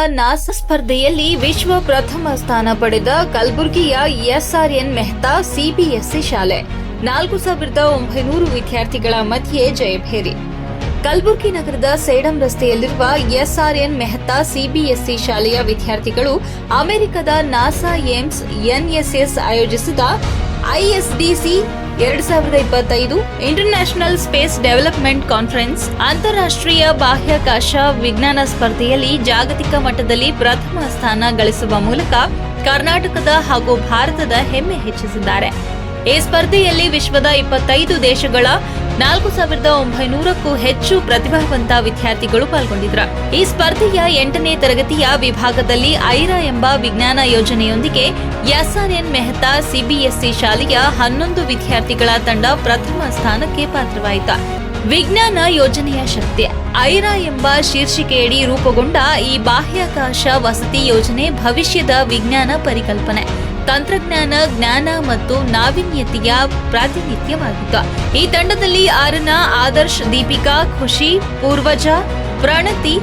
NASA ಸ್ಪರ್ಧೆಯಲ್ಲಿ ವಿಶ್ವ ಪ್ರಥಮ ಸ್ಥಾನ ಪಡೆದ ಕಲಬುರಗಿಯ ಎಸ್ಆರ್ಎನ್ ಮೆಹ್ತಾ ಸಿಬಿಎಸ್ಇ ಶಾಲೆ. ನಾಲ್ಕು ಸಾವಿರದ ಒಂಬೈನೂರು ವಿದ್ಯಾರ್ಥಿಗಳ ಮಧ್ಯೆ ಜಯಭೇರಿ ಕಲಬುರಗಿ ನಗರದ ಸೇಡಂ ರಸ್ತೆಯಲ್ಲಿರುವ ಎಸ್ಆರ್ಎನ್ ಮೆಹ್ತಾ ಸಿಬಿಎಸ್ಇ ಶಾಲೆಯ ವಿದ್ಯಾರ್ಥಿಗಳು ಅಮೆರಿಕದ ನಾಸಾ ಏಮ್ಸ್ ಎನ್ಎಸ್ಎಸ್ ಆಯೋಜಿಸಿದ ಐಎಸ್ಡಿಸಿ ಎರಡ್ ಸಾವಿರದ ಇಪ್ಪತ್ತೈದು ಇಂಟರ್ನ್ಯಾಷನಲ್ ಸ್ಪೇಸ್ ಡೆವಲಪ್ಮೆಂಟ್ ಕಾನ್ಫರೆನ್ಸ್ ಅಂತಾರಾಷ್ಟ್ರೀಯ ಬಾಹ್ಯಾಕಾಶ ವಿಜ್ಞಾನ ಸ್ಪರ್ಧೆಯಲ್ಲಿ ಜಾಗತಿಕ ಮಟ್ಟದಲ್ಲಿ ಪ್ರಥಮ ಸ್ಥಾನ ಗಳಿಸುವ ಮೂಲಕ ಕರ್ನಾಟಕದ ಹಾಗೂ ಭಾರತದ ಹೆಮ್ಮೆ ಹೆಚ್ಚಿಸಿದ್ದಾರೆ. ಈ ಸ್ಪರ್ಧೆಯಲ್ಲಿ ವಿಶ್ವದ ಇಪ್ಪತ್ತೈದು ದೇಶಗಳ ನಾಲ್ಕು ಸಾವಿರದ ಒಂಬೈನೂರಕ್ಕೂ ಹೆಚ್ಚು ಪ್ರತಿಭಾವಂತ ವಿದ್ಯಾರ್ಥಿಗಳು ಪಾಲ್ಗೊಂಡಿದ್ರು. ಈ ಸ್ಪರ್ಧೆಯ ಎಂಟನೇ ತರಗತಿಯ ವಿಭಾಗದಲ್ಲಿ ಐರಾ ಎಂಬ ವಿಜ್ಞಾನ ಯೋಜನೆಯೊಂದಿಗೆ ಎಸ್ಆರ್ಎನ್ ಮೆಹ್ತಾ ಸಿಬಿಎಸ್ಇ ಶಾಲೆಯ ಹನ್ನೊಂದು ವಿದ್ಯಾರ್ಥಿಗಳ ತಂಡ ಪ್ರಥಮ ಸ್ಥಾನಕ್ಕೆ ಪಾತ್ರವಾಯಿತು. ವಿಜ್ಞಾನ ಯೋಜನೆಯ ಶಕ್ತಿ, ಐರಾ ಎಂಬ ಶೀರ್ಷಿಕೆಯಡಿ ರೂಪುಗೊಂಡ ಈ ಬಾಹ್ಯಾಕಾಶ ವಸತಿ ಯೋಜನೆ ಭವಿಷ್ಯದ ವಿಜ್ಞಾನ ಪರಿಕಲ್ಪನೆ. ತಂತ್ರಜ್ಞಾನ, ಜ್ಞಾನ ಮತ್ತು ನಾವೀನ್ಯತೆಯ ಪ್ರಾತಿನಿಧ್ಯವಾಗಿತ್ತು. ಈ ತಂಡದಲ್ಲಿ ಆರನ ಆದರ್ಶ್ ದೀಪಿಕಾ, ಖುಷಿ, ಪೂರ್ವಜ, ಪ್ರಣತಿ,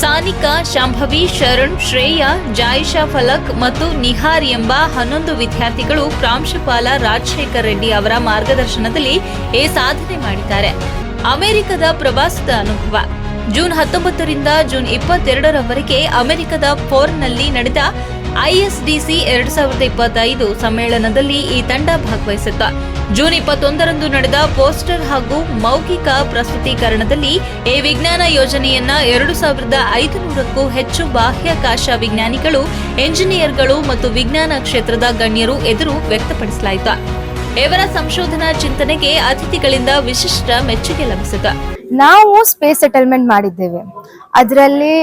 ಸಾನಿಕಾ, ಶಾಂಭವಿ, ಶರಣ್, ಶ್ರೇಯಾ ಜಾಯಿಷಾ ಫಲಕ್ ಮತ್ತು ನಿಹಾರ್ ಎಂಬ ಹನ್ನೊಂದು ವಿದ್ಯಾರ್ಥಿಗಳು ಪ್ರಾಂಶುಪಾಲ ರಾಜಶೇಖರ್ ರೆಡ್ಡಿ ಅವರ ಮಾರ್ಗದರ್ಶನದಲ್ಲಿ ಈ ಸಾಧನೆ ಮಾಡಿದ್ದಾರೆ. ಅಮೆರಿಕದ ಪ್ರವಾಸದ ಅನುಭವ. ಜೂನ್ ಹತ್ತೊಂಬತ್ತರಿಂದ ಜೂನ್ ಇಪ್ಪತ್ತೆರಡರವರೆಗೆ ಅಮೆರಿಕದ ಫೋರ್ನಲ್ಲಿ ನಡೆದ ಐಎಸ್ಡಿಸಿ ಎರಡ್ ಸಾವಿರದ ಇಪ್ಪತ್ತೈದು ಸಮ್ಮೇಳನದಲ್ಲಿ ಈ ತಂಡ ಭಾಗವಹಿಸುತ್ತಾ. ಜೂನ್ ಇಪ್ಪತ್ತೊಂದರಂದು ನಡೆದ ಪೋಸ್ಟರ್ ಹಾಗೂ ಮೌಖಿಕ ಪ್ರಸ್ತುತೀಕರಣದಲ್ಲಿ ಈ ವಿಜ್ಞಾನ ಯೋಜನೆಯನ್ನ ಎರಡು ಸಾವಿರದ ಐದುನೂರಕ್ಕೂ ಹೆಚ್ಚು ಬಾಹ್ಯಾಕಾಶ ವಿಜ್ಞಾನಿಗಳು, ಎಂಜಿನಿಯರ್ಗಳು ಮತ್ತು ವಿಜ್ಞಾನ ಕ್ಷೇತ್ರದ ಗಣ್ಯರು ಎದುರು ವ್ಯಕ್ತಪಡಿಸಲಾಯಿತು. ಇವರ ಸಂಶೋಧನಾ ಚಿಂತನೆಗೆ ಅತಿಥಿಗಳಿಂದ ವಿಶಿಷ್ಟ ಮೆಚ್ಚುಗೆ ಲಭಿಸಿತು. ನಾವು ಸ್ಪೇಸ್ ಸೆಟಲ್ಮೆಂಟ್ ಮಾಡಿದ್ದೇವೆ. ಅದರಲ್ಲಿ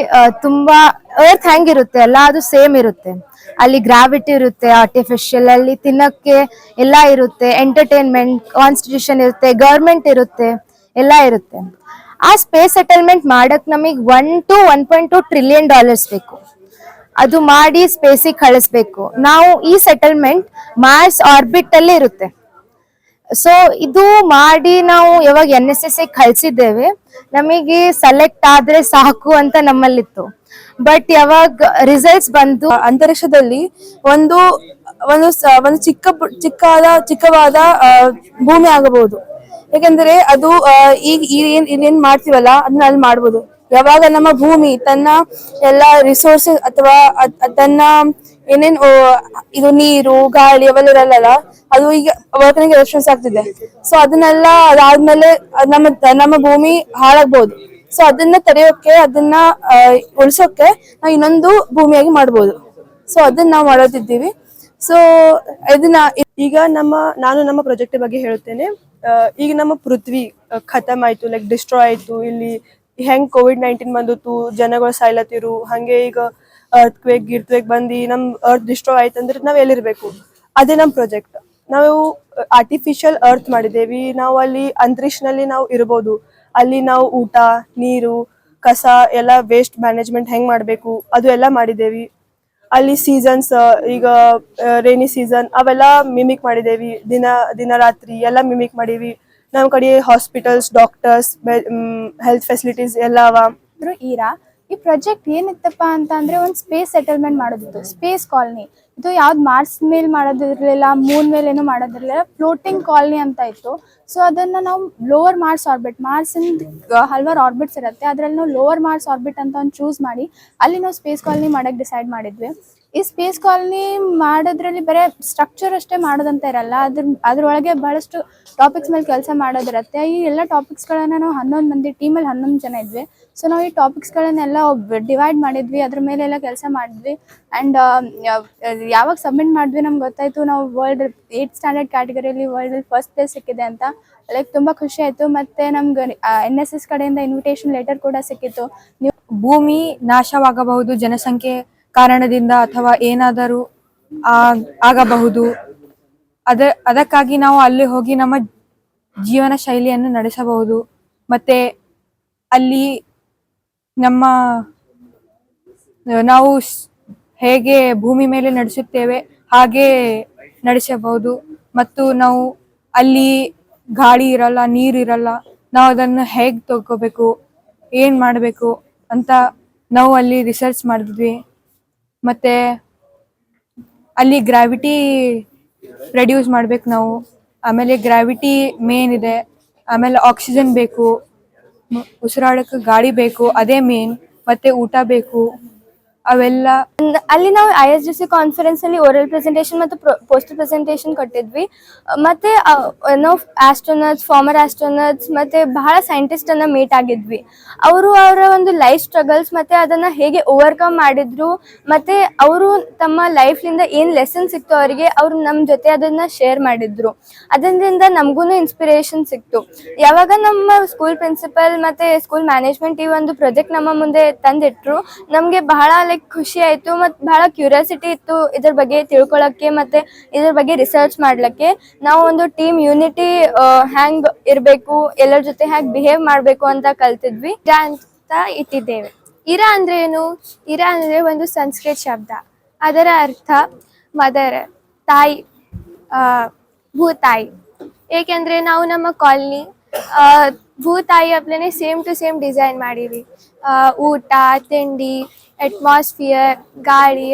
ತುಂಬಾ ಅರ್ತ್ ಹೆಂಗಿರುತ್ತೆ ಎಲ್ಲ ಅದು ಸೇಮ್ ಇರುತ್ತೆ. ಅಲ್ಲಿ ಗ್ರಾವಿಟಿ ಇರುತ್ತೆ ಆರ್ಟಿಫಿಷಿಯಲ್ ಅಲ್ಲಿ ತಿನ್ನಕ್ಕೆ ಎಲ್ಲ ಇರುತ್ತೆ ಎಂಟರ್ಟೈನ್ಮೆಂಟ್ ಕಾನ್ಸ್ಟಿಟ್ಯೂಷನ್ ಇರುತ್ತೆ ಗೌರ್ಮೆಂಟ್ ಇರುತ್ತೆ, ಎಲ್ಲ ಇರುತ್ತೆ. ಆ ಸ್ಪೇಸ್ ಸೆಟಲ್ಮೆಂಟ್ ಮಾಡಕ್ ನಮಗೆ one two one point two trillion dollars ಬೇಕು. ಅದು ಮಾಡಿ ಸ್ಪೇಸಿಗೆ ಕಳಿಸ್ಬೇಕು. ನಾವು ಈ ಸೆಟಲ್ಮೆಂಟ್ ಮಾರ್ಸ್ ಆರ್ಬಿಟ್ ಅಲ್ಲಿ ಇರುತ್ತೆ. ಸೊ ಇದು ಮಾಡಿ ನಾವು ಯಾವಾಗ ಎನ್ ಎಸ್ ಎಸ್ ಕಳ್ಸಿದ್ದೇವೆ, ನಮಗೆ ಸೆಲೆಕ್ಟ್ ಆದ್ರೆ ಸಾಕು ಅಂತ ನಮ್ಮಲ್ಲಿತ್ತು. ಬಟ್ ಯಾವಾಗ ರಿಸಲ್ಟ್ಸ್ ಬಂತು ಅಂತರಿಕ್ಷದಲ್ಲಿ ಒಂದು ಒಂದು ಒಂದು ಚಿಕ್ಕ ಚಿಕ್ಕವಾದ ಚಿಕ್ಕವಾದ ಭೂಮಿ ಆಗಬಹುದು. ಯಾಕೆಂದ್ರೆ ಅದು ಈಗ ಏನ್ ಇಲ್ಲೇನ್ ಮಾಡ್ತೀವಲ್ಲ, ಅದನ್ನ ಅಲ್ಲಿ ಮಾಡ್ಬೋದು. ಯಾವಾಗ ನಮ್ಮ ಭೂಮಿ ತನ್ನ ಎಲ್ಲ ರಿಸೋರ್ಸಸ್ ಅಥವಾ ತನ್ನ ಏನೇನ್ ಇದು ನೀರು, ಗಾಳಿ ಅವೆಲ್ಲ ಇರಲ್ಲ, ಅದು ಈಗ ವರ್ಕನಿಗೆ ರೆಸ್ಪಾನ್ಸ್ ಆಗ್ತಿದೆ. ಸೊ ಅದನ್ನೆಲ್ಲ ಅದಾದ್ಮೇಲೆ ಅದ್ ನಮ್ಮ ನಮ್ಮ ಭೂಮಿ ಹಾಳಾಗ್ಬಹುದು ಸೊ ಅದನ್ನ ತಡೆಯೋಕೆ, ಅದನ್ನ ಉಳಿಸೋಕೆ ನಾವು ಇನ್ನೊಂದು ಭೂಮಿಯಾಗಿ ಮಾಡ್ಬೋದು. ಸೊ ಅದನ್ನ ನಾವು ಮಾಡೋದಿದ್ದೀವಿ. ಸೊ ಇದನ್ನ ಈಗ ನಮ್ಮ, ನಾನು ನಮ್ಮ ಪ್ರಾಜೆಕ್ಟ್ ಬಗ್ಗೆ ಹೇಳುತ್ತೇನೆ. ಈಗ ನಮ್ಮ ಪೃಥ್ವಿ ಖತಮ್ ಆಯ್ತು ಲೈಕ್ ಡಿಸ್ಟ್ರಾಯ್ ಆಯ್ತು. ಇಲ್ಲಿ ಹೆಂಗ್ ಕೋವಿಡ್ ನೈನ್ಟೀನ್ ಬಂದಿತ್ತು ಜನಗಳು ಸಾಯ್ಲತ್ತಿರು ಹಂಗೆ ಈಗ ಅರ್ತ್ ಕ್ವೇಕ್ ಗಿರ್ತ್ವೇಕ್ ಬಂದು ನಮ್ ಅರ್ತ್ ಡಿಸ್ಟ್ರಾಯ್ ಆಯ್ತು ಅಂದ್ರೆ ನಾವ್ ಎಲ್ಲಿರ್ಬೇಕು? ಅದೇ ನಮ್ ಪ್ರೊಜೆಕ್ಟ್ ನಾವು ಆರ್ಟಿಫಿಷಿಯಲ್ ಅರ್ತ್ ಮಾಡಿದೇವಿ ನಾವು ಅಲ್ಲಿ ಅಂತರಿಕ್ಷನಲ್ಲಿ ನಾವು ಇರ್ಬೋದು. ಅಲ್ಲಿ ನಾವು ಊಟ, ನೀರು, ಕಸ, ಎಲ್ಲ ವೇಸ್ಟ್ ಮ್ಯಾನೇಜ್ಮೆಂಟ್ ಹೆಂಗ್ ಮಾಡ್ಬೇಕು? ಅದು ಎಲ್ಲ ಮಾಡಿದೇವಿ ಅಲ್ಲಿ ಸೀಸನ್ಸ್ ಈಗ ರೇನಿ ಸೀಸನ್ ಅವೆಲ್ಲ ಮಿಮಿಕ್ ಮಾಡಿದೇವಿ ದಿನ ದಿನ ರಾತ್ರಿ ಎಲ್ಲ ಮಿಮಿಕ್ ಮಾಡೀವಿ. ನಮ್ಮ ಕಡೆ ಹಾಸ್ಪಿಟಲ್ಸ್ ಡಾಕ್ಟರ್ಸ್ ಹೆಲ್ತ್ ಫೆಸಿಲಿಟೀಸ್ ಎಲ್ಲ ಅವ. ಇದ್ರು ಈರಾ? ಈ ಪ್ರಾಜೆಕ್ಟ್ ಏನಿತ್ತಪ್ಪ ಅಂತ ಅಂದ್ರೆ ಒಂದು ಸ್ಪೇಸ್ ಸೆಟಲ್ಮೆಂಟ್ ಮಾಡೋದಿತ್ತು. ಸ್ಪೇಸ್ ಕಾಲನಿ ಇದು ಯಾವ್ದು ಮಾರ್ಸ್ ಮೇಲೆ ಮಾಡೋದಿರ್ಲಿಲ್ಲ ಮೂನ್ ಮೇಲೆ ಏನು ಮಾಡೋದಿರ್ಲಿಲ್ಲ ಫ್ಲೋಟಿಂಗ್ ಕಾಲನಿ ಅಂತ ಇತ್ತು. ಸೊ ಅದನ್ನ ನಾವು ಲೋವರ್ ಮಾರ್ಸ್ ಆರ್ಬಿಟ್ ಮಾರ್ಸ್ ಹಲವಾರು ಆರ್ಬಿಟ್ಸ್ ಇರುತ್ತೆ. ಅದ್ರಲ್ಲಿ ನಾವು ಲೋವರ್ ಮಾರ್ಸ್ ಆರ್ಬಿಟ್ ಅಂತ ಒಂದು ಚೂಸ್ ಮಾಡಿ, ಅಲ್ಲಿ ನಾವು ಸ್ಪೇಸ್ ಕಾಲನಿ ಮಾಡಕ್ ಡಿಸೈಡ್ ಮಾಡಿದ್ವಿ. ಈ ಸ್ಪೇಸ್ ಕಾಲನಿ ಮಾಡೋದ್ರಲ್ಲಿ ಬರೀ ಸ್ಟ್ರಕ್ಚರ್ ಅಷ್ಟೇ ಮಾಡೋದಂತ ಇರಲ್ಲ. ಅದ್ರ, ಅದ್ರೊಳಗೆ ಬಹಳಷ್ಟು ಟಾಪಿಕ್ಸ್ ಮೇಲೆ ಕೆಲಸ ಮಾಡೋದಿರುತ್ತೆ. ಈ ಎಲ್ಲ ಟಾಪಿಕ್ಸ್ಗಳನ್ನು ನಾವು ಹನ್ನೊಂದು ಮಂದಿ ಟೀಮಲ್ಲಿ ಹನ್ನೊಂದು ಜನ ಇದ್ವಿ. ಸೊ ನಾವು ಈ ಟಾಪಿಕ್ಸ್ಗಳನ್ನೆಲ್ಲ ಡಿವೈಡ್ ಮಾಡಿದ್ವಿ. ಅದ್ರ ಮೇಲೆ ಎಲ್ಲ ಕೆಲಸ ಮಾಡಿದ್ವಿ. ಆ್ಯಂಡ್ ಯಾವಾಗ ಸಬ್ಮಿಟ್ ಮಾಡಿದ್ವಿ ನಮ್ಗೆ ಗೊತ್ತಾಯ್ತು. ನಾವು ವರ್ಲ್ಡ್ ಏಯ್ಟ್ ಸ್ಟ್ಯಾಂಡರ್ಡ್ ಕ್ಯಾಟಗರಿಯಲ್ಲಿ ವರ್ಲ್ಡಲ್ಲಿ ಫಸ್ಟ್ ಪ್ಲೇಸ್ ಸಿಕ್ಕಿದೆ ಅಂತ. ಲೈಕ್ ತುಂಬ ಖುಷಿ ಆಯಿತು. ಮತ್ತು ನಮ್ಗೆ ಎನ್ ಎಸ್ ಎಸ್ ಕಡೆಯಿಂದ ಇನ್ವಿಟೇಷನ್ ಲೆಟರ್ ಕೂಡ ಸಿಕ್ಕಿತ್ತು. ನೀವು ಭೂಮಿ ನಾಶವಾಗಬಹುದು, ಜನಸಂಖ್ಯೆ ಕಾರಣದಿಂದ ಅಥವಾ ಏನಾದರೂ ಆಗಬಹುದು. ಅದ, ಅದಕ್ಕಾಗಿ ನಾವು ಅಲ್ಲಿ ಹೋಗಿ ನಮ್ಮ ಜೀವನ ಶೈಲಿಯನ್ನು ನಡೆಸಬಹುದು. ಮತ್ತೆ ಅಲ್ಲಿ ನಮ್ಮ, ನಾವು ಹೇಗೆ ಭೂಮಿ ಮೇಲೆ ನಡೆಸುತ್ತೇವೆ, ಹಾಗೆ ನಡೆಸಬಹುದು. ಮತ್ತು ನಾವು ಅಲ್ಲಿ ಗಾಳಿ ಇರಲ್ಲ, ನೀರು ಇರಲ್ಲ, ನಾವು ಅದನ್ನು ಹೇಗೆ ತಗೋಬೇಕು, ಏನು ಮಾಡಬೇಕು ಅಂತ ನಾವು ಅಲ್ಲಿ ರಿಸರ್ಚ್ ಮಾಡಿದ್ವಿ ಮತ್ತೆ ಅಲ್ಲಿ ಗ್ರಾವಿಟಿ ರೆಡ್ಯೂಸ್ ಮಾಡ್ಬೇಕು ನಾವು. ಆಮೇಲೆ ಗ್ರಾವಿಟಿ ಮೇನ್ ಇದೆ. ಆಮೇಲೆ ಆಕ್ಸಿಜನ್ ಬೇಕು. ಉಸಿರಾಡಕ್ಕೆ ಗಾಳಿ ಬೇಕು, ಅದೇ ಮೇನ್ ಮತ್ತೆ ಊಟ ಬೇಕು. ಅವೆಲ್ಲ ಅಲ್ಲಿ ನಾವು I S D C conference ಅಲ್ಲಿ ಓರಲ್ ಪ್ರೆಸೆಂಟೇಷನ್ ಮತ್ತು ಪೋಸ್ಟರ್ ಪ್ರೆಸೆಂಟೇಷನ್ ಕೊಟ್ಟಿದ್ವಿ. ಮತ್ತೆ ನಾವು ಆಸ್ಟ್ರೋನಟ್ಸ್ ಫಾರ್ಮರ್ ಆಸ್ಟ್ರೋನಟ್ಸ್ ಮತ್ತೆ ಬಹಳ ಸೈಂಟಿಸ್ಟ್ ಅನ್ನ ಮೀಟ್ ಆಗಿದ್ವಿ. ಅವರು ಅವರ ಒಂದು ಲೈಫ್ ಸ್ಟ್ರಗಲ್ಸ್ ಮತ್ತೆ ಅದನ್ನ ಹೇಗೆ ಓವರ್ಕಮ್ ಮಾಡಿದ್ರು, ಮತ್ತೆ ಅವರು ತಮ್ಮ ಲೈಫ್ಲಿಂದ ಏನ್ ಲೆಸನ್ ಸಿಕ್ತು ಅವರಿಗೆ, ಅವ್ರು ನಮ್ಮ ಜೊತೆ ಅದನ್ನ ಶೇರ್ ಮಾಡಿದ್ರು. ಅದರಿಂದ ನಮಗೂ ಇನ್ಸ್ಪಿರೇಷನ್ ಸಿಕ್ತು. ಯಾವಾಗ ನಮ್ಮ ಸ್ಕೂಲ್ ಪ್ರಿನ್ಸಿಪಲ್ ಮತ್ತೆ ಸ್ಕೂಲ್ ಮ್ಯಾನೇಜ್ಮೆಂಟ್ ಈ ಒಂದು ಪ್ರಾಜೆಕ್ಟ್ ನಮ್ಮ ಮುಂದೆ ತಂದಿಟ್ರು, ನಮಗೆ ಬಹಳ ಲೈಕ್ ಖುಷಿ ಆಯ್ತು ಮತ್ತು ಬಹಳ ಕ್ಯೂರಿಯಾಸಿಟಿ ಇತ್ತು ಇದ್ರ ಬಗ್ಗೆ ತಿಳ್ಕೊಳಕ್ಕೆ ಮತ್ತೆ ಇದ್ರ ಬಗ್ಗೆ ರಿಸರ್ಚ್ ಮಾಡ್ಲಿಕ್ಕೆ. ನಾವು ಒಂದು ಟೀಮ್ ಯೂನಿಟಿ ಹ್ಯಾಂಗ್ ಇರಬೇಕು, ಎಲ್ಲರ ಜೊತೆ ಹ್ಯಾಂಗ್ ಬಿಹೇವ್ ಮಾಡಬೇಕು ಅಂತ ಕಲ್ತಿದ್ವಿ. ಅಂತ ಇಟ್ಟಿದ್ದೇವೆ. ಇರ ಅಂದ್ರೆ ಏನು? ಇರ ಅಂದ್ರೆ ಒಂದು ಸಂಸ್ಕೃತ ಶಬ್ದ. ಅದರ ಅರ್ಥ ಮದರ್, ತಾಯಿ ಭೂತಾಯಿ. ಏಕೆಂದ್ರೆ ನಾವು ನಮ್ಮ ಕಾಲನಿ ಭೂತಾಯಿ ಅಪ್ಲೇನೆ ಸೇಮ್ ಟು ಸೇಮ್ ಡಿಸೈನ್ ಮಾಡೀವಿ ಊಟ, ತಿಂಡಿ ಅಟ್ಮಾಸ್ಫಿಯರ್ ಗಾಳಿ,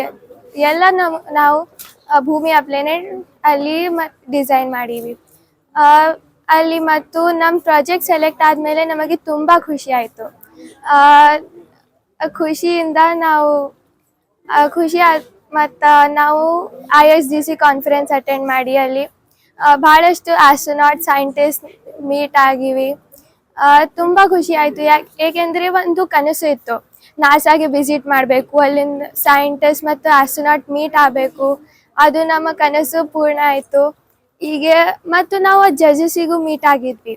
ಎಲ್ಲ ನಮ್ ನಾವು ಭೂಮಿ ಅಪ್ಲೇನೆ ಅಲ್ಲಿ ಡಿಸೈನ್ ಮಾಡೀವಿ. ಅಲ್ಲಿ ಮತ್ತು ನಮ್ಮ ಪ್ರಾಜೆಕ್ಟ್ ಸೆಲೆಕ್ಟ್ ಆದಮೇಲೆ ನಮಗೆ ತುಂಬ ಖುಷಿ ಆಯಿತು. ಖುಷಿಯಿಂದ ನಾವು ಖುಷಿ ಮತ್ತು ನಾವು I S D C conference attend ಮಾಡಿ ಅಲ್ಲಿ ಭಾಳಷ್ಟು ಆಸ್ಟ್ರೋನಾಟ್ ಸೈಂಟಿಸ್ಟ್ ಮೀಟ್ ಆಗಿವಿ. ತುಂಬ ಖುಷಿ ಆಯ್ತು. ಯಾಕೆ ಏಕೆಂದರೆ ಒಂದು ಕನಸು ಇತ್ತು. ನಾಸಾಗೆ ವಿಸಿಟ್ ಮಾಡಬೇಕು, ಅಲ್ಲಿಂದ ಸೈಂಟಿಸ್ಟ್ ಮತ್ತು ಆಸ್ಟ್ರೋನಾಟ್ ಮೀಟ್ ಆಗಬೇಕು. ಅದು ನಮ್ಮ ಕನಸು ಪೂರ್ಣ ಆಯಿತು. ಹೀಗೆ ಮತ್ತು ನಾವು ಜಜಸ್ಸಿಗೂ ಮೀಟ್ ಆಗಿದ್ವಿ.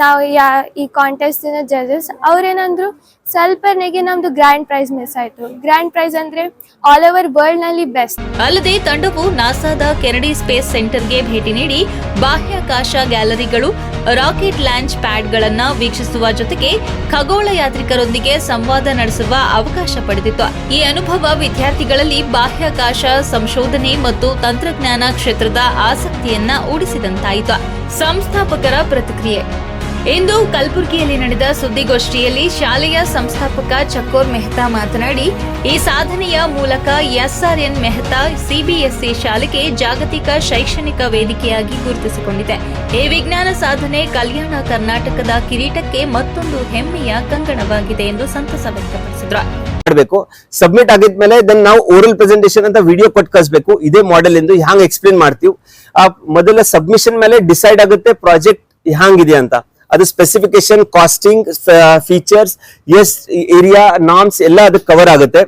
ನಾವು ಯಾ ಈ ಕಾಂಟೆಸ್ಟಿನ ಜಜಸ್ ಅವ್ರೇನಂದ್ರು, ಸ್ವಲ್ಪನೆಗೆ ನಮ್ದು ಗ್ರ್ಯಾಂಡ್ ಪ್ರೈಸ್ ಮಿಸ್ ಆಯ್ತು. ಗ್ರ್ಯಾಂಡ್ ಪ್ರೈಸ್ ಅಂದ್ರೆ ಆಲ್ ಓವರ್ ವರ್ಲ್ಡ್ನಲ್ಲಿ ಬೆಸ್ಟ್ ಅಲ್ಲದೆ ತಂಡವು ನಾಸಾದ ಕೆನಡಿ ಸ್ಪೇಸ್ ಸೆಂಟರ್ಗೆ ಭೇಟಿ ನೀಡಿ ಬಾಹ್ಯಾಕಾಶ ಗ್ಯಾಲರಿಗಳು ರಾಕೆಟ್ ಲಾಂಚ್ ಪ್ಯಾಡ್ಗಳನ್ನು ವೀಕ್ಷಿಸುವ ಜೊತೆಗೆ ಖಗೋಳ ಯಾತ್ರಿಕರೊಂದಿಗೆ ಸಂವಾದ ನಡೆಸುವ ಅವಕಾಶ ಪಡೆದಿತ್ತು. ಈ ಅನುಭವ ವಿದ್ಯಾರ್ಥಿಗಳಲ್ಲಿ ಬಾಹ್ಯಾಕಾಶ ಸಂಶೋಧನೆ ಮತ್ತು ತಂತ್ರಜ್ಞಾನ ಕ್ಷೇತ್ರದ ಆಸಕ್ತಿಯನ್ನ ಉಡಿಸಿದಂತಾಯಿತು ಸಂಸ್ಥಾಪಕರ ಪ್ರತಿಕ್ರಿಯೆ. ಇಂದು ಕಲಬುರಗಿಯಲ್ಲಿ ನಡೆದ ಸುದ್ದಿಗೋಷ್ಠಿಯಲ್ಲಿ ಶಾಲೆಯ ಸಂಸ್ಥಾಪಕ ಚಕೋರ್ ಮೆಹ್ತಾ ಮಾತನಾಡಿ, ಈ ಸಾಧನೆಯ ಮೂಲಕ ಎಸ್ಆರ್ಎನ್ ಮೆಹ್ತಾ ಸಿಬಿಎಸ್ಇ ಶಾಲೆಗೆ ಜಾಗತಿಕ ಶೈಕ್ಷಣಿಕ ವೇದಿಕೆಯಾಗಿ ಗುರುತಿಸಿಕೊಂಡಿದೆ. ಈ ವಿಜ್ಞಾನ ಸಾಧನೆ ಕಲ್ಯಾಣ ಕರ್ನಾಟಕದ ಕಿರೀಟಕ್ಕೆ ಮತ್ತೊಂದು ಹೆಮ್ಮೆಯ ಕಂಗಣವಾಗಿದೆ ಎಂದು ಸಂತಸ ವ್ಯಕ್ತಪಡಿಸಿದರು. ಮಾಡಬೇಕು. ಸಬ್ಮಿಟ್ ಆಗಿದ್ಮೇಲೆ ದೆನ್ ನಾವು ಓರಲ್ ಪ್ರೆಸೆಂಟೇಷನ್ ಅಂತ ವಿಡಿಯೋ ಕೊಟ್ಟು ಕಳಿಸ್ಬೇಕು. ಇದೇ ಮಾಡೆಲ್ ಎಂದು ಹ್ಯಾಂಗ್ ಎಕ್ಸ್ಪ್ಲೇನ್ ಮಾಡ್ತೀವಿ? ಆ, ಮೊದಲ ಸಬ್ಮಿಷನ್ ಮೇಲೆ ಡಿಸೈಡ್ ಆಗುತ್ತೆ ಪ್ರಾಜೆಕ್ಟ್ ಹ್ಯಾಂಗಿದೆ ಅಂತ. ಅದು specification costing features as area norms ಎಲ್ಲ ಅದಕ್ಕೆ ಕವರ್ ಆಗುತ್ತೆ.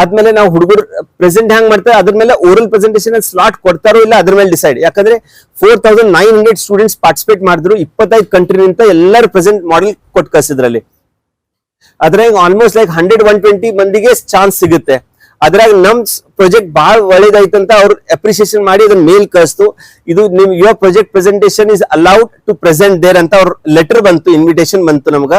ಆದ್ಮೇಲೆ ನಾವು ಹುಡುಗರು ಪ್ರೆಸೆಂಟ್ ಹ್ಯಾಂಗ್ ಮಾಡ್ತಾರೆ, ಅದ್ರ ಮೇಲೆ ಓರಲ್ ಪ್ರೆಸೆಂಟೇಶನ್ ಸ್ಲಾಟ್ ಕೊಡ್ತಾರೋ ಇಲ್ಲ ಅದ್ರ ಮೇಲೆ ಡಿಸೈಡ್ ಯಾಕಂದ್ರೆ four thousand nine hundred students participate ಮಾಡಿದ್ರು, ಇಪ್ಪತ್ತೈದು ಕಂಟ್ರಿನಿಂದ ಎಲ್ಲರೂ ಪ್ರೆಸೆಂಟ್ ಮಾಡೆಲ್ ಕೊಟ್ಟು ಕಳ್ಸಿದ್ರಲ್ಲಿ. ಅದ್ರಾಗ almost like hundred one twenty ಮಂದಿಗೆ ಚಾನ್ಸ್ ಸಿಗುತ್ತೆ. ಅದ್ರಾಗ ನಮ್ ಪ್ರಾಜೆಕ್ಟ್ ಬಹಳ ಒಳ್ಳೇದಾಯ್ತಂತ ಅವ್ರು ಅಪ್ರಿಸಿಯೇಷನ್ ಮಾಡಿ ಅದನ್ನ ಮೇಲ್ ಕಳಿಸ್ತು. ಇದು ನಿಮ್ ಯುವ project presentation is allowed to present there ಅಂತ ಅವ್ರ ಲೆಟರ್ ಬಂತು ಇನ್ವಿಟೇಷನ್ ಬಂತು ನಮ್ಗ.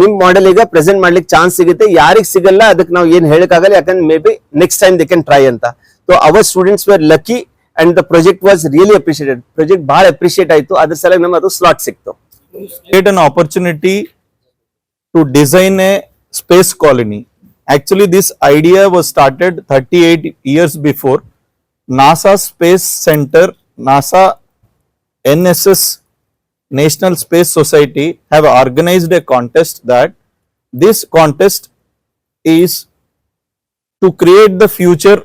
ನಿಮ್ ಮಾಡೆಲ್ ಈಗ ಪ್ರೆಸೆಂಟ್ ಮಾಡ್ಲಿಕ್ಕೆ ಚಾನ್ಸ್ ಸಿಗುತ್ತೆ. ಯಾರಿಗ ಸಿಗಲ್ಲ ಅದಕ್ಕೆ ನಾವು ಏನ್ ಹೇಳಕ್ಕಾಗಲ್ಲ. ಯಾಕಂದ್ರೆ maybe next time they can try ಅಂತ. So our students were lucky and the project was really appreciated project ಬಹಳ ಅಪ್ರಿಷಿಯೇಟ್ ಆಯ್ತು. ಅದ್ರ ಸಲುವಾಗಿ ನಮ್ಗೆ ಅದು ಸ್ಲಾಟ್ ಸಿಕ್ತು. Opportunity to design a space colony. Actually, this idea was started 38 years before. NASA Space Center, NASA NSS, National Space Society, have organized a contest that this contest is to create the future,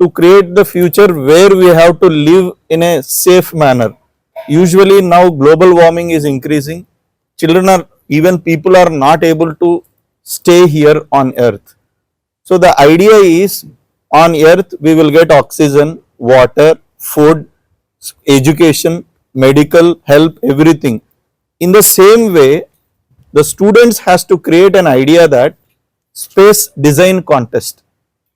to create the future where we have to live in a safe manner. Usually now global warming is increasing. Children are, even people are not able to stay here on earth. So the idea is on earth we will get oxygen, water, food, education, medical help, everything. In the same way, the students has to create an idea that space design contest.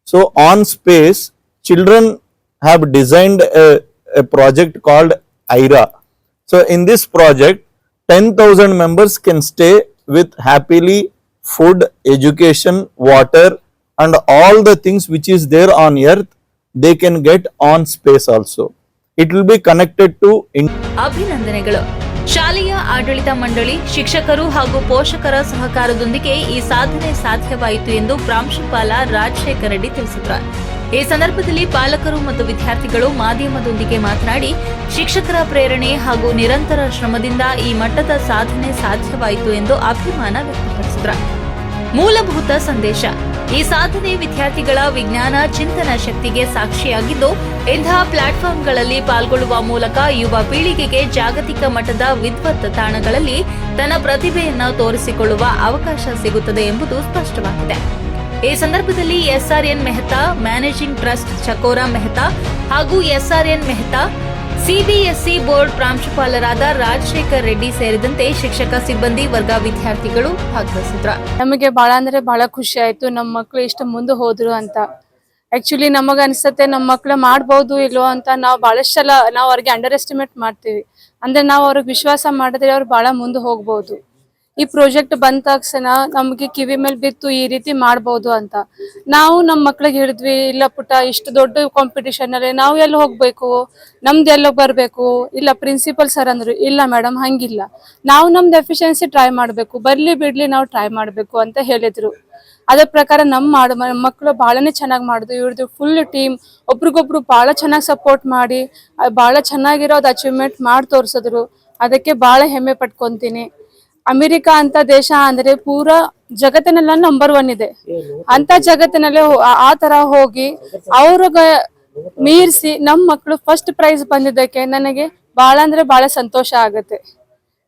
So on space, children have designed a, a project called IRA. So in this project, 10,000 members can stay with happily food education water and all the things which is there on earth they can get on space also it will be connected to ಅಭಿನಂದನೆಗಳು. ಶಾಲೆಯ ಆಡಳಿತ ಮಂಡಳಿ, ಶಿಕ್ಷಕರು ಹಾಗೂ ಪೋಷಕರ ಸಹಕಾರದೊಂದಿಗೆ ಈ ಸಾಧನೆ ಸಾಧ್ಯವಾಯಿತು ಎಂದು ಪ್ರಾಂಶುಪಾಲ ರಾಜಶೇಖರ ರೆಡ್ಡಿ ತಿಳಿಸಿದ್ದಾರೆ. ಈ ಸಂದರ್ಭದಲ್ಲಿ ಪಾಲಕರು ಮತ್ತು ವಿದ್ಯಾರ್ಥಿಗಳು ಮಾಧ್ಯಮದೊಂದಿಗೆ ಮಾತನಾಡಿ, ಶಿಕ್ಷಕರ ಪ್ರೇರಣೆ ಹಾಗೂ ನಿರಂತರ ಶ್ರಮದಿಂದ ಈ ಮಟ್ಟದ ಸಾಧನೆ ಸಾಧ್ಯವಾಯಿತು ಎಂದು ಅಭಿಮಾನ ವ್ಯಕ್ತಪಡಿಸಿದರು. ಮೂಲಭೂತ ಸಂದೇಶ, ಈ ಸಾಧನೆ ವಿದ್ಯಾರ್ಥಿಗಳ ವಿಜ್ಞಾನ, ಚಿಂತನ ಶಕ್ತಿಗೆ ಸಾಕ್ಷಿಯಾಗಿದ್ದು ಇಂತಹ ಪ್ಲಾಟ್ಫಾರ್ಮ್ಗಳಲ್ಲಿ ಪಾಲ್ಗೊಳ್ಳುವ ಮೂಲಕ ಯುವ ಪೀಳಿಗೆಗೆ ಜಾಗತಿಕ ಮಟ್ಟದ ವಿದ್ವತ್ ತಾಣಗಳಲ್ಲಿ ತನ್ನ ಪ್ರತಿಭೆಯನ್ನು ತೋರಿಸಿಕೊಳ್ಳುವ ಅವಕಾಶ ಸಿಗುತ್ತದೆ ಎಂಬುದು ಸ್ಪಷ್ಟವಾಗಿದೆ. ಈ ಸಂದರ್ಭದಲ್ಲಿ SRN Mehta, managing trust Chakora Mehta ಹಾಗೂ ಎಸ್ಆರ್ಎನ್ ಮೆಹ್ತಾ, ಸಿಬಿಎಸ್ಇ ಬೋರ್ಡ್ ಪ್ರಾಂಶುಪಾಲರಾದ ರಾಜಶೇಖರ್ ರೆಡ್ಡಿ ಸೇರಿದಂತೆ ಶಿಕ್ಷಕ ಸಿಬ್ಬಂದಿ ವರ್ಗ ವಿದ್ಯಾರ್ಥಿಗಳು ಭಾಗವಹಿಸಿದ್ರು. ನಮಗೆ ಬಹಳ ಅಂದ್ರೆ ಬಹಳ ಖುಷಿ ಆಯ್ತು. ನಮ್ಮ ಮಕ್ಕಳು ಇಷ್ಟು ಮುಂದೆ ಹೋದ್ರು ಅಂತ. ಆಕ್ಚುಲಿ ನಮಗ ಅನ್ಸತ್ತೆ ನಮ್ಮ ಮಕ್ಳು ಮಾಡ್ಬೋದು ಇಲ್ವೋ ಅಂತ ನಾವು ಬಹಳಷ್ಟು ಸಲ ನಾವು ಅವ್ರಿಗೆ ಅಂಡರ್ ಎಸ್ಟಿಮೇಟ್ ಮಾಡ್ತೀವಿ. ಅಂದ್ರೆ ನಾವು ಅವ್ರಿಗೆ ವಿಶ್ವಾಸ ಮಾಡಿದ್ರೆ ಅವ್ರು ಬಹಳ ಮುಂದೆ ಹೋಗ್ಬೋದು. ಈ ಪ್ರಾಜೆಕ್ಟ್ ಬಂದ ತಕ್ಷಣ ನಮಗೆ ಕಿವಿ ಮೇಲೆ ಬಿತ್ತು ಈ ರೀತಿ ಮಾಡ್ಬೋದು ಅಂತ. ನಾವು ನಮ್ಮ ಮಕ್ಳಿಗೆ ಹಿಡಿದ್ವಿ ಇಲ್ಲ ಪುಟ್ಟ, ಇಷ್ಟು ದೊಡ್ಡ ಕಾಂಪಿಟಿಷನ್ ಅಲ್ಲಿ ನಾವು ಎಲ್ಲಿ ಹೋಗ್ಬೇಕು? ನಮ್ದು ಎಲ್ಲ ಬರ್ಬೇಕು? ಇಲ್ಲ ಪ್ರಿನ್ಸಿಪಲ್ ಸರ್ ಅಂದ್ರು, ಇಲ್ಲ ಮೇಡಮ್ ಹಂಗಿಲ್ಲ. ನಾವು ನಮ್ದು ಎಫಿಷಿಯನ್ಸಿ ಟ್ರೈ ಮಾಡ್ಬೇಕು, ಬರ್ಲಿ ಬಿಡ್ಲಿ ನಾವು ಟ್ರೈ ಮಾಡ್ಬೇಕು ಅಂತ ಹೇಳಿದ್ರು. ಅದ್ರ ಪ್ರಕಾರ ನಮ್ ಮಾಡ ಮಕ್ಕಳು ಬಹಳನೇ ಚೆನ್ನಾಗಿ ಮಾಡಿದ್ರು ಇವ್ರದ್ದು ಫುಲ್ ಟೀಮ್ ಒಬ್ರಿಗೊಬ್ರು ಬಹಳ ಚೆನ್ನಾಗಿ ಸಪೋರ್ಟ್ ಮಾಡಿ ಬಹಳ ಚೆನ್ನಾಗಿರೋದು ಅಚೀವ್ಮೆಂಟ್ ಮಾಡಿ ತೋರ್ಸಿದ್ರು. ಅದಕ್ಕೆ ಬಹಳ ಹೆಮ್ಮೆ ಪಟ್ಕೊಂತೀನಿ. ಅಮೆರಿಕ ಅಂತ ದೇಶ ಅಂದ್ರೆ ಪೂರ ಜಗತ್ತಿನೆಲ್ಲ ನಂಬರ್ ಒನ್ ಇದೆ. ಅಂತ ಜಗತ್ತಿನಲ್ಲಿ ಆ- ತರ ಹೋಗಿ ಅವ್ರಿಗ ಮೀರಿಸಿ ನಮ್ ಮಕ್ಕಳು ಫಸ್ಟ್ ಪ್ರೈಸ್ ಬಂದಿದ್ದಕ್ಕೆ ನನಗೆ ಬಹಳ ಅಂದ್ರೆ ಬಹಳ ಸಂತೋಷ ಆಗುತ್ತೆ.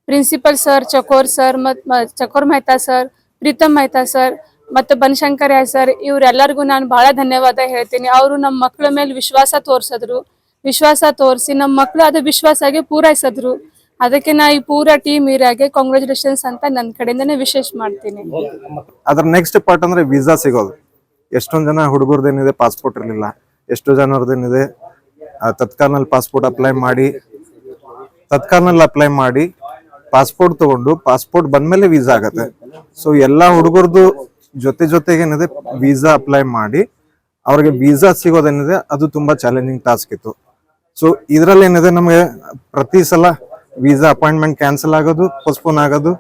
ಪ್ರಿನ್ಸಿಪಲ್ ಸರ್ ಚಕೋರ್ ಸರ್ ಮತ್ ಚಕೋರ್ ಮೆಹ್ತಾ ಸರ್ ಪ್ರೀತಮ್ ಮೆಹ್ತಾ ಸರ್ ಮತ್ತು ಬನಶಂಕರ್ಯ ಸರ್ ಇವರೆಲ್ಲರಿಗೂ ನಾನು ಬಹಳ ಧನ್ಯವಾದ ಹೇಳ್ತೀನಿ. ಅವರು ನಮ್ಮ ಮಕ್ಕಳ ಮೇಲೆ ವಿಶ್ವಾಸ ತೋರ್ಸದ್ರು. ವಿಶ್ವಾಸ ತೋರಿಸಿ ನಮ್ಮ ಮಕ್ಕಳು ಅದು ವಿಶ್ವಾಸಗೆ ಪೂರೈಸಿದ್ರು. ಅದಕ್ಕೆ ನಾ ಈ ಪೂರ ಟೀಮ್ ಇರಾಗೆ ಕಾಂಗ್ರಾಚುಲೇಷನ್ಸ್ ಅಂತ ನನ್ನ ಕಡೆಯಿಂದನೇ ವಿಶೇಷ ಮಾಡ್ತೀನಿ. ಅದ್ರ ನೆಕ್ಸ್ಟ್ ಪಾರ್ಟ್ ಅಂದ್ರೆ ವೀಸಾ ಸಿಗೋದು. ಎಷ್ಟೊಂದು ಜನ ಹುಡುಗರ್ದೇನಿದೆ ಪಾಸ್ಪೋರ್ಟ್ ಇರಲಿಲ್ಲ. ಎಷ್ಟು ಜನರದೇನಿದೆ ತತ್ಕಾಲ್ನಲ್ಲಿ ಪಾಸ್ಪೋರ್ಟ್ ಅಪ್ಲೈ ಮಾಡಿ, ತತ್ಕಾಲ್ನಲ್ಲಿ ಅಪ್ಲೈ ಮಾಡಿ ಪಾಸ್ಪೋರ್ಟ್ ತಗೊಂಡು ಪಾಸ್ಪೋರ್ಟ್ ಬಂದ್ಮೇಲೆ ವೀಸಾ ಆಗತ್ತೆ. ಸೊ ಎಲ್ಲ ಹುಡುಗರದು ಜೊತೆ ಜೊತೆಗೆ ಏನಿದೆ ವೀಸಾ ಅಪ್ಲೈ ಮಾಡಿ, ಅವ್ರಿಗೆ ವೀಸಾ ಸಿಗೋದೇನಿದೆ, ಅದು ತುಂಬಾ ಚಾಲೆಂಜಿಂಗ್ ಟಾಸ್ಕ್ ಇತ್ತು. ಸೊ ಇದರಲ್ಲಿ ಏನಿದೆ ನಮಗೆ ಪ್ರತಿ ಸಲ ವೀಸಾ ಅಪಾಯಿಂಟ್ಮೆಂಟ್ ಕ್ಯಾನ್ಸಲ್ ಆಗೋದು ಪೋಸ್ಟ್ಪೋನ್ ಆಗೋದು.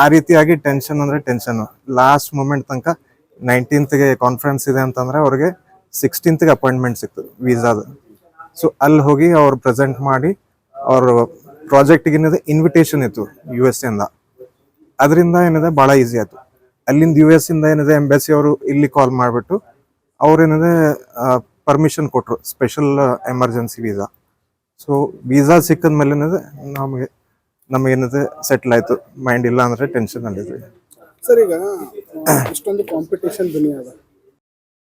ಆ ರೀತಿಯಾಗಿ ಟೆನ್ಷನ್ ಅಂದ್ರೆ ಟೆನ್ಷನ್ ಲಾಸ್ಟ್ ಮೂಮೆಂಟ್ ತನಕ ನೈನ್ಟೀನ್ತ್ಗೆ ಕಾನ್ಫರೆನ್ಸ್ ಇದೆ ಅಂತಂದ್ರೆ ಅವ್ರಿಗೆ ಸಿಕ್ಸ್ಟೀನ್ತ್ಗೆ ಅಪಾಯಿಂಟ್ಮೆಂಟ್ ಸಿಕ್ತು ವೀಸಾದ ಸೊ ಅಲ್ಲಿ ಹೋಗಿ ಅವ್ರು ಪ್ರೆಸೆಂಟ್ ಮಾಡಿ ಅವ್ರ ಪ್ರಾಜೆಕ್ಟ್ಗೆ ಏನಿದೆ ಇನ್ವಿಟೇಷನ್ ಇತ್ತು ಯು ಎಸ್ ಇಂದ. ಅದರಿಂದ ಏನಿದೆ, ಭಾಳ ಈಸಿ ಆಯಿತು. ಅಲ್ಲಿಂದ ಯು ಎಸ್ ಇಂದ ಏನಿದೆ ಎಂಬೆಸಿ ಅವರು ಇಲ್ಲಿ ಕಾಲ್ ಮಾಡಿಬಿಟ್ಟು ಅವ್ರೇನಿದೆ ಪರ್ಮಿಷನ್ ಕೊಟ್ಟರು special emergency visa so visa ಸಿಕ್ಕದ ಮೇಲೆ ನಮಗೆ ನಮಗೇನದು ಸೆಟ್ಲ್ ಆಯ್ತು. ಮೈಂಡ್ ಇಲ್ಲ ಅಂದ್ರೆ ಟೆನ್ಷನ್ ಅಲ್ಲಿದ್ವಿ ಸರ್ ಈಗ, ಇಷ್ಟೊಂದು ಕಾಂಪಿಟೇಷನ್ ದುನಿಯಾ